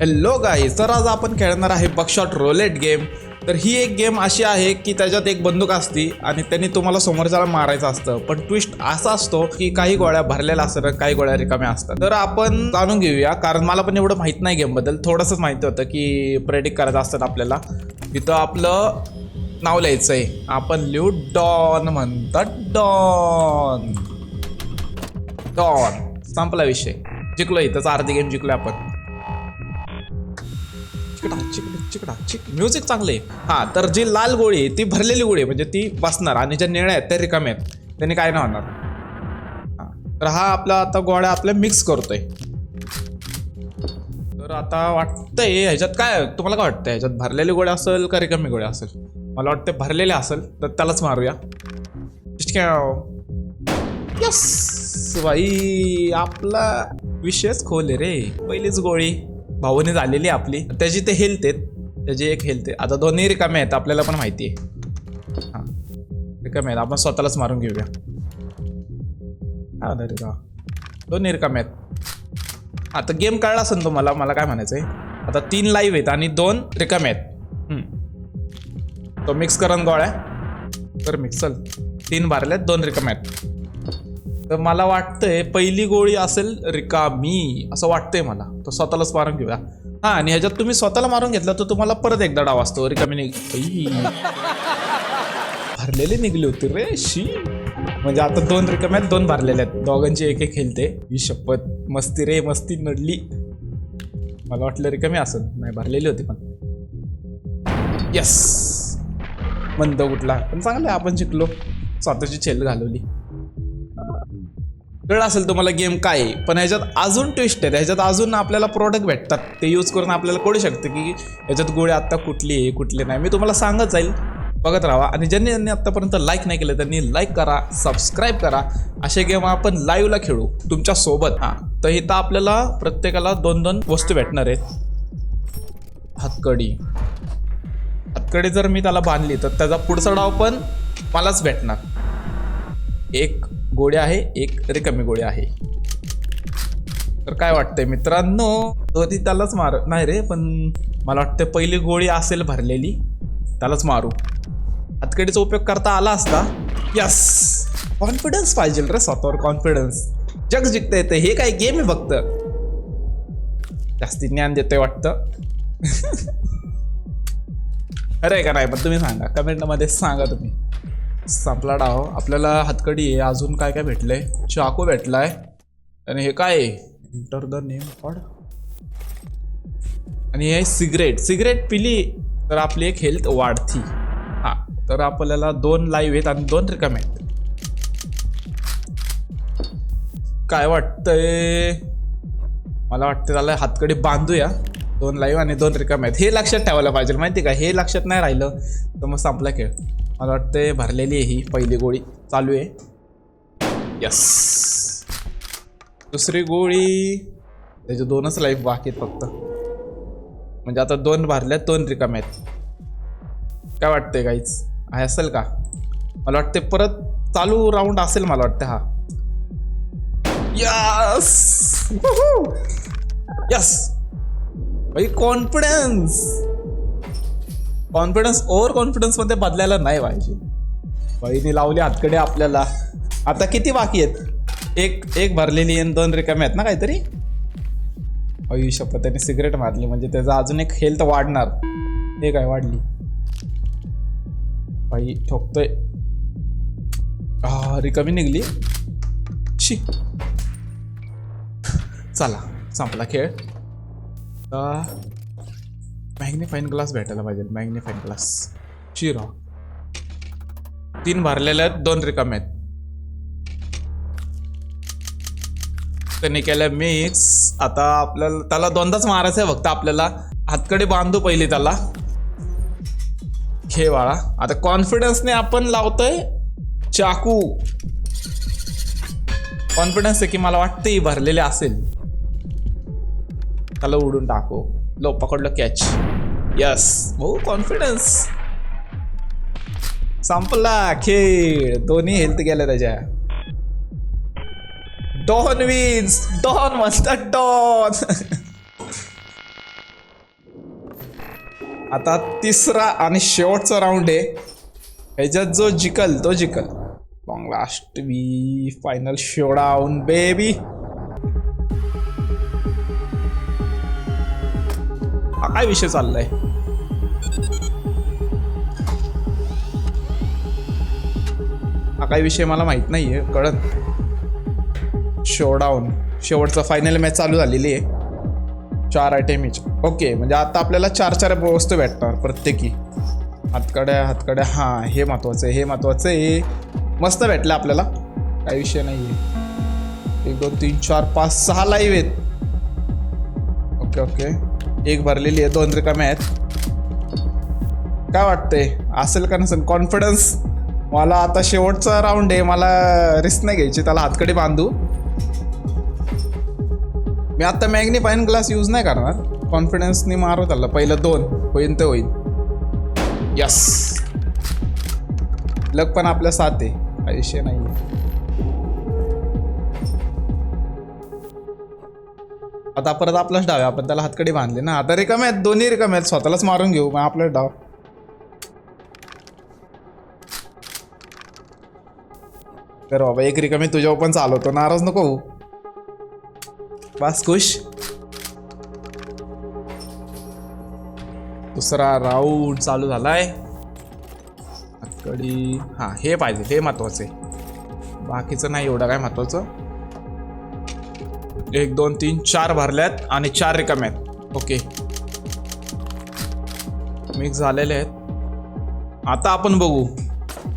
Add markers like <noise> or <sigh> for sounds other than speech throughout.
Hello गाई तर आज आपण खेळणार आहे बक्शॉट रोलेट गेम तर ही एक गेम अशी आहे की त्याच्यात एक बंदूक असती आणि त्यांनी तुम्हाला समोरच्याला मारायचं असतं. पण ट्विस्ट असा असतो की काही गोळ्या भरलेल्या असतात काही गोळ्या रिकाम्या असतात. तर आपण जाणून घेऊया कारण मला पण एवढं माहीत नाही गेमबद्दल थोडंसंच माहिती होतं की प्रेडिक्ट करायचं असतं आपल्याला. तिथं आपलं नाव लिहायचं आहे आपण लिहू डॉन म्हणतात डॉन डॉन संपला विषय. जिंकलो इथंच अर्धी गेम जिंकलो आपण. चिकडा चिकडा चिकडा चिक. म्युझिक चांगले हा तर जी लाल गोळी आहे ती भरलेली गोळी आहे म्हणजे ती बसणार. आणि ज्या निळ्या आहेत त्या रिकाम्या आहेत. त्यांनी काय नाही होणार तर हा आपला आता गोळ्या आपल्या मिक्स करतोय. तर आता वाटतंय ह्याच्यात काय तुम्हाला काय वाटतं ह्याच्यात भरलेली गोळ्या असेल का रिकामी गोळ्या असेल? मला वाटतं भरलेले असेल तर त्यालाच मारूया. यस बाई आपला विषयच खोल आहे रे. पहिलीच गोळी. भाऊने झालेली आहे आपली. त्याची ते हेल्थ आहेत. त्याची एक हेल्थ आहे. आता दोन्ही रिकामे आहेत. आपल्याला पण माहिती आहे. हां. रिकामे आहेत. आपण स्वतःलाच मारून घेऊया. हा रिका का दोन्ही रिकामे आहेत. आता गेम कळला असेल तुम्हाला मला काय म्हणायचं आहे आता तीन लाईव्ह आहेत आणि दोन रिकामे आहेत. तो मिक्स करून गोळ्या. तर मिक्सल तीन तीन आहेत दोन रिकामे आहेत. तर मला वाटतंय पहिली गोळी असेल रिकामी असं वाटतंय मला. तर स्वतःलाच मारून घेऊया. हा आणि ह्याच्यात तुम्ही स्वतःला मारून घेतला तर तुम्हाला परत एकदा डाव असतो. रिकामी निघ भरलेले निघले होते रे शी. म्हणजे आता दोन रिकाम्या दोन भरलेले आहेत. दोघांची एक एक खेळते. ही शपथ मस्ती रे मस्ती नडली. मला वाटलं रिकामी असेल. नाही भरलेली होती पण. यस मंद उठला पण चांगलं आहे आपण जिंकलो. स्वतःची छेल घालवली. कळलं असेल तुम्हाला गेम काय आहे. पण ह्याच्यात अजून ट्विस्ट आहे. ह्याच्यात अजून आपल्याला प्रोडक्ट भेटतात. ते यूज करून आपल्याला कळू शकतं की ह्याच्यात गोळी आत्ता कुठली आहे कुठली नाही. मी तुम्हाला सांगत जाईल. बघत राहा. आणि ज्यांनी ज्यांनी आत्तापर्यंत लाईक नाही केलं त्यांनी लाईक करा सबस्क्राईब करा. असे गेम आपण लाईव्हला खेळू तुमच्यासोबत. हां. तर इथं आपल्याला प्रत्येकाला दोन दोन वस्तू भेटणार आहेत. हातकडी. हातकडी जर मी त्याला बांधली तर त्याचा पुढचा डाव पण मलाच भेटणार. एक गोळ्या आहे एक रिकामी गोळ्या आहे. तर काय वाटतंय मित्रांनो? तो ती त्यालाच मार नाही रे पण मला वाटतं पहिली गोळी असेल भरलेली त्यालाच मारू. हातकडीचा उपयोग करता आला असता? यस कॉन्फिडन्स पाहिजे रे स्वतःवर कॉन्फिडन्स जग जिंकता येतं हे काय गेम आहे फक्त? जास्ती ज्ञान देतोय वाटतं. <laughs> खरं आहे का नाही पण तुम्ही सांगा. कमेंटमध्ये सांगा तुम्ही. संपला डाव. आपल्याला हातकडी आहे. अजून काय काय भेटलंय? चाकू भेटलाय. आणि हे काय इंटर द नेम कॉड आणि हे सिगरेट. सिगरेट पिली तर आपली एक हेल्थ वाढती. हा तर आपल्याला दोन लाईव्ह आहेत आणि दोन रिकामे आहेत. काय वाटतंय? मला वाटतं त्याला हातकडे बांधूया. दोन लाईव्ह आणि दोन रिकामे आहेत. हे लक्षात ठेवायला पाहिजे. माहिती का? हे लक्षात नाही राहिलं तर मग संपला खेळ. मला वाटतंय भरलेली आहे ही पहिली गोळी. चालू आहे. यस दुसरी गोळी. त्याचे दोनच लाईफ बाकी आहेत फक्त. म्हणजे आता दोन भरल्यात दोन रिकाम्या आहेत. काय वाटतंय काहीच आहे असेल का? मला वाटते परत चालू राऊंड असेल मला वाटतं हा. यस यस भाई कॉन्फिडन्स कॉन्फिडन्स ओव्हर कॉन्फिडन्समध्ये बदलायला नाही पाहिजे. बहिणी लावली हातकडे आपल्याला. आता किती बाकी आहेत? एक एक भरलेली आणि दोन रिकामे आहेत ना काहीतरी? शपथ त्याने सिगरेट मारली म्हणजे त्याचं अजून एक हेल्थ वाढणार. हे काय वाढली? बाई ठोकतोय. हा रिकामी निघली. शी. चला संपला खेळ. मॅग्निफाईन ग्लास भेटायला पाहिजे मॅग्निफाईन ग्लास. चिरा तीन भरलेले आहेत दोन रिकामे आहेत. त्यांनी केलं मिक्स आता आपल्याला त्याला दोनदाच मारायचं आहे फक्त आपल्याला. हातकडे बांधू पहिले त्याला. हे बाळा. आता कॉन्फिडन्सने आपण लावतोय चाकू. कॉन्फिडन्स आहे की मला वाटतं ही भरलेले असेल. त्याला उडून टाकू. लो पकडलं कॅच यस हो कॉन्फिडन्स संपला खेळ. दोन्ही हेल्थ गेल्या त्याच्या. डॉन विन्स डॉन म्हणतात डॉन आता तिसरा आणि शेवटचा राऊंड आहे. ह्याच्यात जो जिकल तो जिकल. Long last we final showdown baby हा काय विषय चाललाय? हा काय विषय मला माहीत नाहीये कळत शोडाऊन शेवटचा फायनल मॅच चालू झालेली आहे. चार आयटेमीच ओके म्हणजे आता आपल्याला चार चार वस्तू भेटणार प्रत्येकी. हातकड्या हातकड्या हां हे महत्वाचं आहे हे महत्वाचं आहे. मस्त भेटलं आपल्याला. काही विषय नाही आहे एक दोन तीन चार पाच सहा लाईव्ह आहेत. ओके ओके एक भरलेली आहे दोन रिकामे आहेत. काय वाटतंय? असेल का नसेल? कॉन्फिडन्स मला आता शेवटचा राऊंड आहे मला रिस्क नाही घ्यायची त्याला हातकडे बांधू. मी आता मॅग्निफाईन ग्लास यूज नाही करणार. कॉन्फिडन्सनी मारू त्याला पहिलं दोन होईन ते होईल यस लक पण आपल्या साथ आहे आयुष्य नाही नाही आता परत आपलाच डाव आहे. आपण त्याला हातकडे बांधले ना. आता रिकम आहेत. दोन्ही रिकामे आहेत. स्वतःलाच मारून घेऊ. मग आपलाच डाव. तर बाबा एक रिकामी तुझ्यावर पण चालवतो. नाराज नको होऊ. बस खुश. दुसरा राऊंड चालू झालाय. हातकडी. हां हे पाहिजे. हे महत्वाचं आहे. बाकीचं नाही एवढं काय महत्वाचं. एक दोन तीन चार भरल्यात आणि चार रिकाम्या आहेत. ओके मिक्स झालेले आहेत. आता आपण बघू.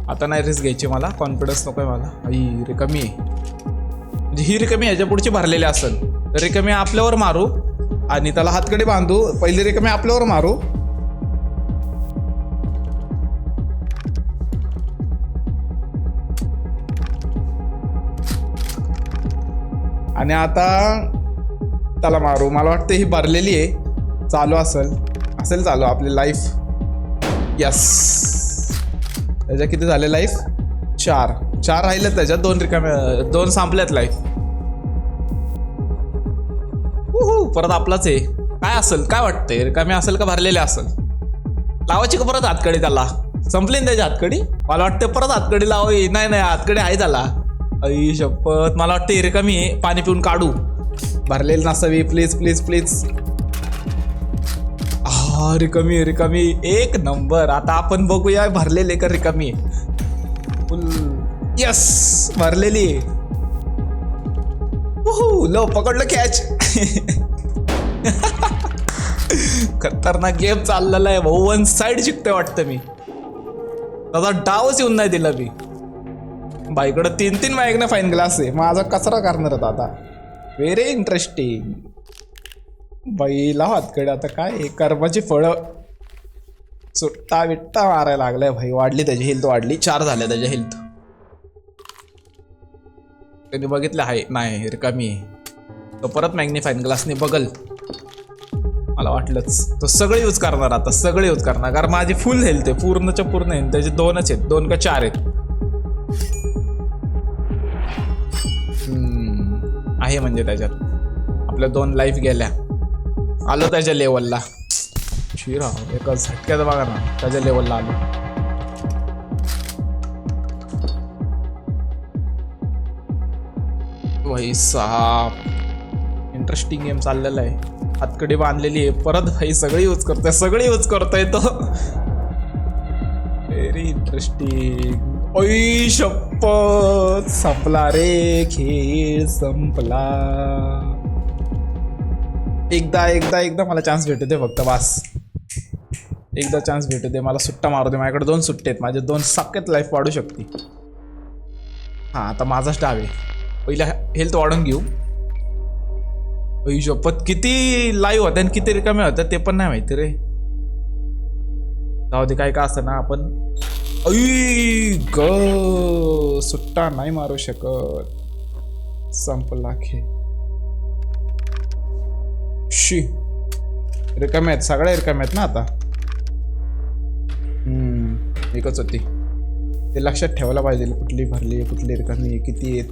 आता नाही रिस्क घ्यायची मला. कॉन्फिडन्स नको आहे मला. आई रिकमी आहे. म्हणजे ही रिकमी ह्याच्या पुढची भरलेली असेल. तर आपल्यावर मारू आणि त्याला हातकडे बांधू. पहिली रिकमी आपल्यावर मारू. आणि आता त्याला मारू. मला वाटतं ही भरलेली आहे. चालू असेल. असेल चालू आपली लाईफ यस त्याच्या किती झाले लाईफ चार. चार राहिलेत त्याच्यात. दोन रिकामे दोन संपल्यात लाईफ परत आपलाच आहे. काय असेल? काय वाटतंय? रिकामे असेल का भरलेले असेल? लावायची का परत हातकडी त्याला? संपली ना त्याची हातकडी? मला वाटतं परत हातकडी लावावी. नाही नाही हातकडी आहे त्याला. आई शपथ. मला वाटतं एरिका मी पाणी पिऊन काढू. भरलेलं नसावी प्लीज प्लीज प्लीज हा रिकमी रिकमी. एक नंबर. आता आपण बघूया भरलेले का रिकमी. फुल यस भरलेली. लो पकडलं कॅच <laughs> खतरनाक गेम चाललेला आहे. भाऊ वन साइड शिकतोय वाटतं मी. दादा डावच येऊन नाही दिला मी. बाईकडं तीन तीन बाईकनं फाईन ग्लास आहे. माझा कचरा करणार होता आता. व्हेरी इंटरेस्टिंग बाईला हातकडे आता काय? कर्माची फळं. सुट्टा विट्टा मारायला लागलाय भाई. वाढली त्याची हेल्थ वाढली. चार झाल्या त्याच्या हेल्थ त्यांनी बघितलं आहे. नाही रिकामी आहे. तो परत मॅग्निफाईन ग्लासने बघल. मला वाटलंच. तो सगळे यूज करणार आता. सगळे यूज करणार. कारण माझी फुल हेल्थ आहे. पूर्णच्या पूर्ण आहे. त्याचे दोनच आहेत. दोन का चार आहेत. आहे म्हणजे त्याच्यात. आपल्या दोन लाईफ गेल्या. आलो त्याच्या लेवलला शिरा एका झटक्यात बघा ना त्याच्या लेवलला आलो. भाई साप इंटरेस्टिंग गेम चाललेला आहे. हातकडी बांधलेली आहे. परत भाई सगळी यूज करतोय सगळी यूज करतोय तो. व्हेरी इंटरेस्टिंग ओई शपथ संपला रे खेळ संपला. एकदा एकदा एकदा मला चान्स भेटू दे फक्त बास एकदा चान्स भेटू दे मला सुट्टा मारू दे. माझ्याकडे दोन सुट्टे आहेत. माझे दोन सख्यात लाईफ वाढू शकते हां आता माझाच डाव आहे. पहिला हेल्थ वाढून घेऊ. हिशोबत किती लाईव्ह होत्या आणि किती रिकामे होत्या ते पण नाही माहिती रे. जाऊ दे काय का असं ना आपण. ऐ ग. सुट्टा नाही मारू शकत. संपला खे शी. रिकाम्या आहेत सगळ्या रिकम आहेत ना आता? हम्म एकच होती. ते लक्षात ठेवायला पाहिजे कुठली भरली कुठली रिकामी किती आहेत?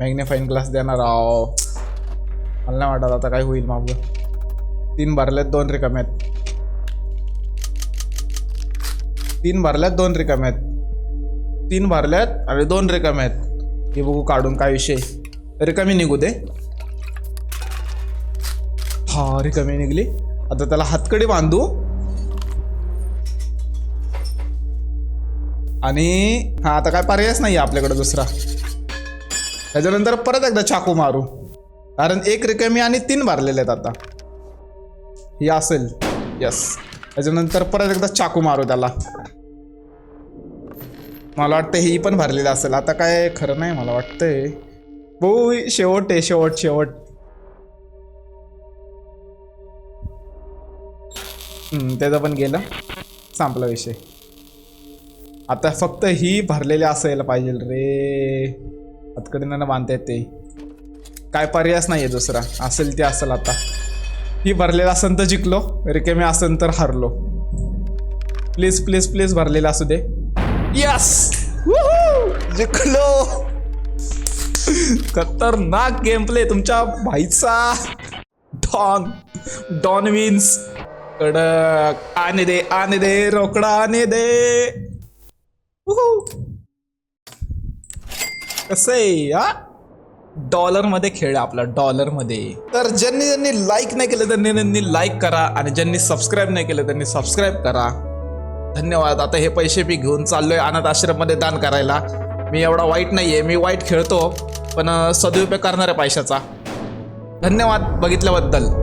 मॅग्नेफाईन ग्लास देणार आहो. मला नाही वाटत आता काय होईल मागं. तीन भरल्यात दोन रिकाम्या आहेत. तीन भरल्यात दोन रिकाम्या आहेत. तीन भरल्यात आणि दोन रिकामे आहेत. हे बघू काढून काय विषय. रिकामी निघू दे. हा रिकामी निघली. आता त्याला हातकडी बांधू. आणि हा आता काय पर्यायच नाही आपल्याकडे दुसरा. त्याच्यानंतर परत एकदा चाकू मारू. कारण एक रिकामी आणि तीन भरलेले आहेत आता. हे असेल. यस त्याच्यानंतर परत एकदा चाकू मारू त्याला. मला वाटतं ही पण भरलेलं असेल. आता काय खरं नाही मला वाटतंय. भाऊ शेवट आहे शेवट शेवट. त्याचा त्याचं पण गेलं. संपला विषय. आता फक्त ही भरलेली असायला पाहिजे रे. हातकडीनं बांधता येते. काय पर्यायच नाही आहे दुसरा. असेल ते असेल आता. ही भरलेला असेल तर जिंकलो. रिकेमी असेल तर हरलो. प्लीज प्लीज प्लीज भरलेला असू दे. यस जिंकलो! खतरनाक गेम प्ले तुमच्या भाईचा. डॉन डॉन विन्स कडक. आने दे आने दे रोकडा आने दे. कसं आहे हा? डॉलरमध्ये खेळ आपला डॉलरमध्ये. तर ज्यांनी ज्यांनी लाईक नाही केलं त्यांनी त्यांनी लाईक करा आणि ज्यांनी सबस्क्राईब नाही केलं त्यांनी सबस्क्राईब करा. धन्यवाद. आता हे पैसे मी घेऊन चाललोय अनाथ आश्रममध्ये दान करायला. मी एवढा वाईट नाही आहे मी वाईट खेळतो पण सदुपयोग करणार आहे पैशाचा. धन्यवाद बघितल्याबद्दल.